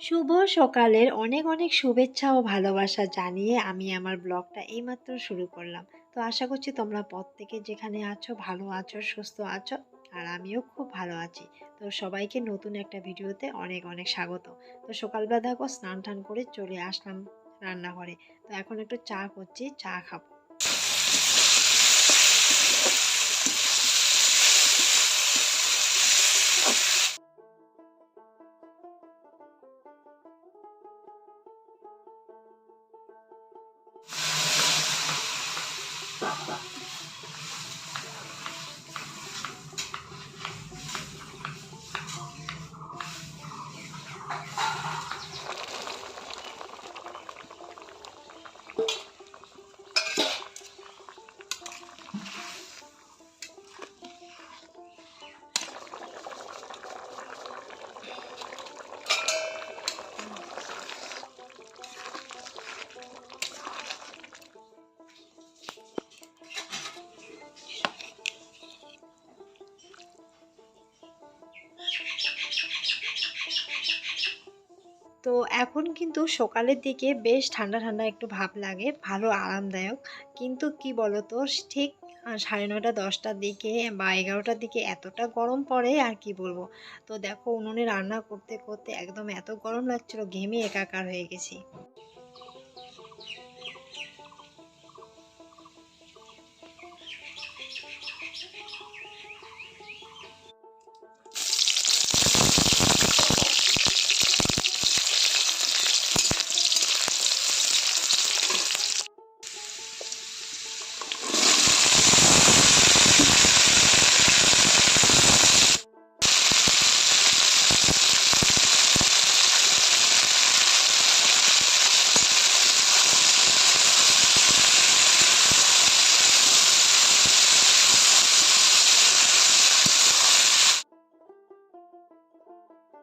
শুভ সকালের অনেক অনেক শুভেচ্ছা ও ভালোবাসা জানিয়ে আমি আমার ব্লগটা এইমাত্র শুরু করলাম। তো আশা করছি তোমরা থেকে যেখানে আছো ভালো আছো, সুস্থ আছো, আর আমিও খুব ভালো আছি। তো সবাইকে নতুন একটা ভিডিওতে অনেক অনেক স্বাগত। তো সকালবেলা দেখো স্নান টান করে চলে আসলাম রান্নাঘরে। তো এখন একটু চা করছি, চা খাব। তো এখন কিন্তু সকালের দিকে বেশ ঠান্ডা ঠান্ডা একটু ভাব লাগে, ভালো আরামদায়ক। কিন্তু কি বলতো, ঠিক সাড়ে নয়টা, দশটার দিকে বা এগারোটার দিকে এতটা গরম পড়ে, আর কি বলব? তো দেখো, উনুনে রান্না করতে করতে একদম এত গরম লাগছিল, ঘেমে একাকার হয়ে গেছি।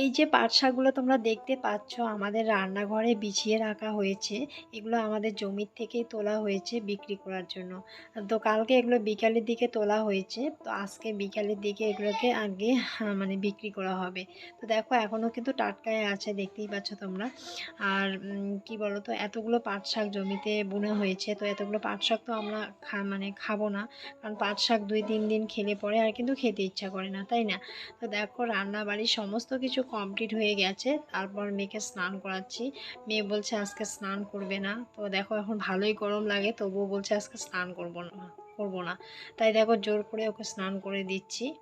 এই যে পাট শাকগুলো তোমরা দেখতে পাচ্ছ, আমাদের রান্নাঘরে বিছিয়ে রাখা হয়েছে। এগুলো আমাদের জমির থেকেই তোলা হয়েছে বিক্রি করার জন্য। তো কালকে এগুলো বিকালের দিকে তোলা হয়েছে। তো আজকে বিকালের দিকে এগুলোকে আগে মানে বিক্রি করা হবে। তো দেখো, এখনও কিন্তু টাটকায় আছে, দেখতেই পাচ্ছ তোমরা। আর কি বলো তো এতগুলো পাট শাক জমিতে বুনে হয়েছে। তো এতগুলো পাট শাক তো আমরা খা মানে খাব না। কারণ পাট শাক দুই, তিন দিন খেলে পরে আর কিন্তু খেতে ইচ্ছা করে না, তাই না? তো দেখো রান্না বাড়ির সমস্ত কিছু কমপ্লিট হয়ে গেছে। তারপর মেয়েকে স্নান করাচ্ছি। মেয়ে বলছে, আজকে স্নান করবে না। তো দেখো, এখন ভালোই গরম লাগে, তবুও বলছে, আজকে স্নান করব না করব না। তাই দেখো, জোর করে ওকে স্নান করে দিচ্ছি।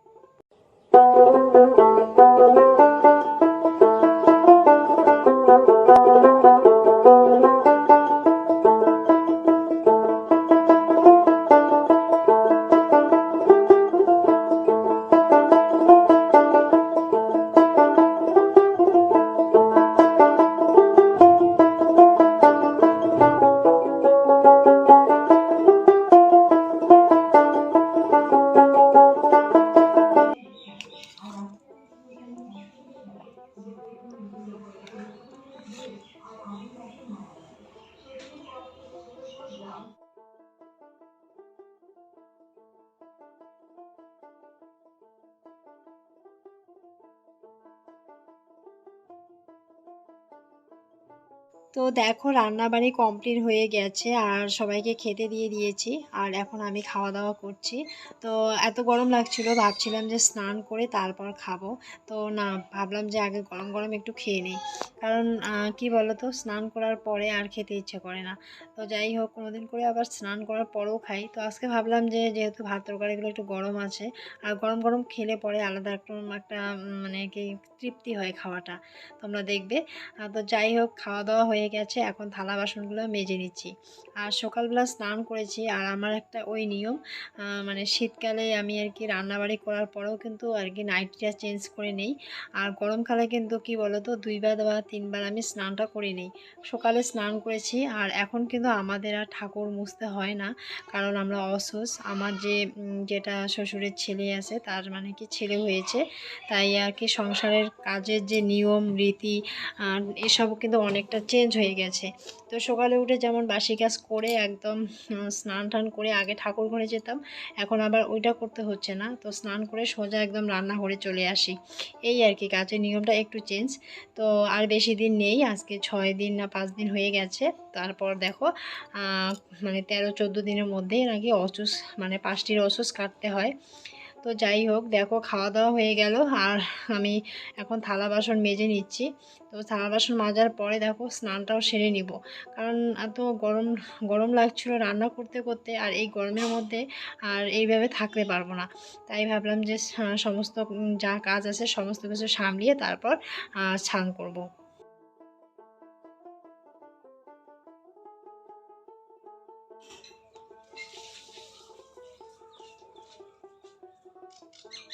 তো দেখো, রান্নাবাড়ি কমপ্লিট হয়ে গেছে আর সবাইকে খেতে দিয়ে দিয়েছি আর এখন আমি খাওয়া দাওয়া করছি। তো এত গরম লাগছিল, ভাবছিলাম যে স্নান করে তারপর খাব। তো না, ভাবলাম যে আগে গরম গরম একটু খেয়ে নিই। কারণ কি বলো তো স্নান করার পরে আর খেতে ইচ্ছে করে না। তো যাই হোক, কোনোদিন করে আবার স্নান করার পরেও খাই। তো আজকে ভাবলাম যে যেহেতু ভাত তরকারিগুলো একটু গরম আছে, আর গরম গরম খেলে পরে আলাদা একটু একটা মানে কি তৃপ্তি হয় খাওয়াটা। তোমরা দেখবে। তো যাই হোক খাওয়া দাওয়া হয়ে হয়ে গেছে, এখন থালা বাসনগুলো মেজে নিচ্ছি। আর সকালবেলা স্নান করেছি, আর আমার একটা ওই নিয়ম মানে শীতকালে আমি আর কি রান্নাবাড়ি করার পরেও কিন্তু আর কি নাইটটা চেঞ্জ করে নেই। আর গরমকালে কিন্তু কি বলতো, দুইবার বা তিনবার আমি স্নানটা করে নিই। সকালে স্নান করেছি, আর এখন কিন্তু আমাদের আর ঠাকুর মুছতে হয় না, কারণ আমরা অসুস আমার যে যেটা শ্বশুরের ছেলে আছে, তার মানে কি ছেলে হয়েছে, তাই আর কি সংসারের কাজের যে নিয়ম, রীতি এসব কিন্তু অনেকটা চেঞ্জ হয়ে গেছে। তো সকালে উঠে যেমন বাসি কাজ করে একদম স্নান টান করে আগে ঠাকুর ঘরে যেতাম, এখন আবার ওইটা করতে হচ্ছে না। তো স্নান করে সোজা একদম রান্নাঘরে চলে আসি। এই আর কি কাজের নিয়মটা একটু চেঞ্জ তো আর বেশি দিন নেই, আজকে ছয় দিন না পাঁচ দিন হয়ে গেছে। তারপর দেখো মানে তেরো চোদ্দ দিনের মধ্যেই নাকি অসুস মানে পাঁচটির অসুস কাটতে হয়। তো যাই হোক, দেখো খাওয়া দাওয়া হয়ে গেল। আর আমি এখন থালা বাসন মেজে নিচ্ছি। তো থালা বাসন মাজার পরে দেখো স্নানটাও সেরে নিব। কারণ এত গরম গরম লাগছিল রান্না করতে করতে, আর এই গরমের মধ্যে আর এইভাবে থাকতে পারব না। তাই ভাবলাম যে সমস্ত যা কাজ আছে সমস্ত কিছু সামলিয়ে তারপর স্নান করব। Thank you.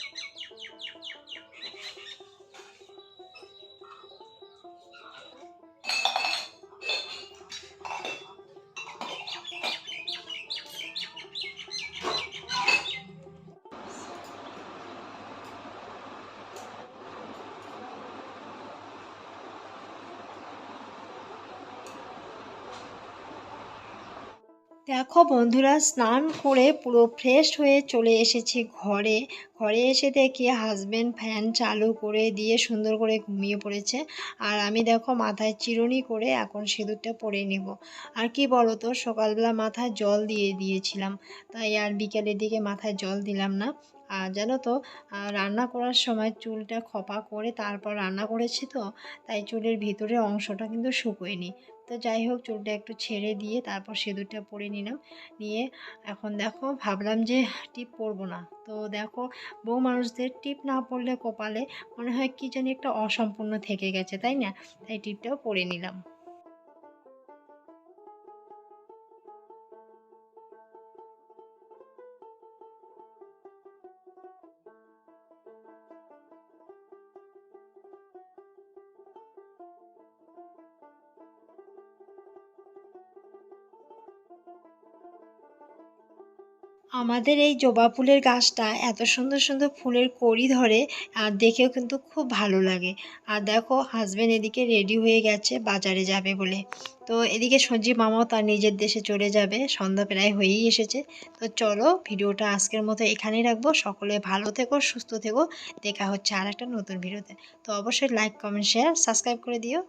দেখো বন্ধুরা, স্নান করে পুরো ফ্রেশ হয়ে চলে এসেছি ঘরে। ঘরে এসে দেখি হাজব্যান্ড ফ্যান চালু করে দিয়ে সুন্দর করে ঘুমিয়ে পড়েছে। আর আমি দেখো মাথায় চিরুনি করে এখন সিঁদুরটা পরে নেব। আর কি বলো তো সকালবেলা মাথায় জল দিয়ে দিয়েছিলাম। তাই আর বিকেলের দিকে মাথায় জল দিলাম না। আর জানো তো রান্না করার সময় চুলটা খপা করে তারপর রান্না করেছি তো, তাই চুলের ভিতরের অংশটা কিন্তু শুকোয়নি। তো যাই হোক, চুলটা একটু ছেড়ে দিয়ে তারপর সিঁদুরটা পরে নিলাম। নিয়ে এখন দেখো, ভাবলাম যে টিপ পরবো না। তো দেখো, বউ মানুষদের টিপ না পরলে কপালে মনে হয় কি জানি একটা অসম্পূর্ণ থেকে গেছে, তাই না? তাই টিপটাও পরে নিলাম। আমাদের এই জবা ফুলের গাছটা এত সুন্দর সুন্দর ফুলের কড়ি ধরে, আর দেখেও কিন্তু খুব ভালো লাগে। আর দেখো হাজবেন্ড এদিকে রেডি হয়ে গেছে, বাজারে যাবে বলে। তো এদিকে সঞ্জীব মামাও তার নিজের দেশে চলে যাবে, সন্ধ্যা প্রায় হয়েই এসেছে। তো চলো, ভিডিওটা আজকের মতো এখানেই রাখব। সকলে ভালো থেকো, সুস্থ থেকো। দেখা হচ্ছে আর একটা নতুন ভিডিওতে। তো অবশ্যই লাইক কমেন্ট শেয়ার সাবস্ক্রাইব করে দিও।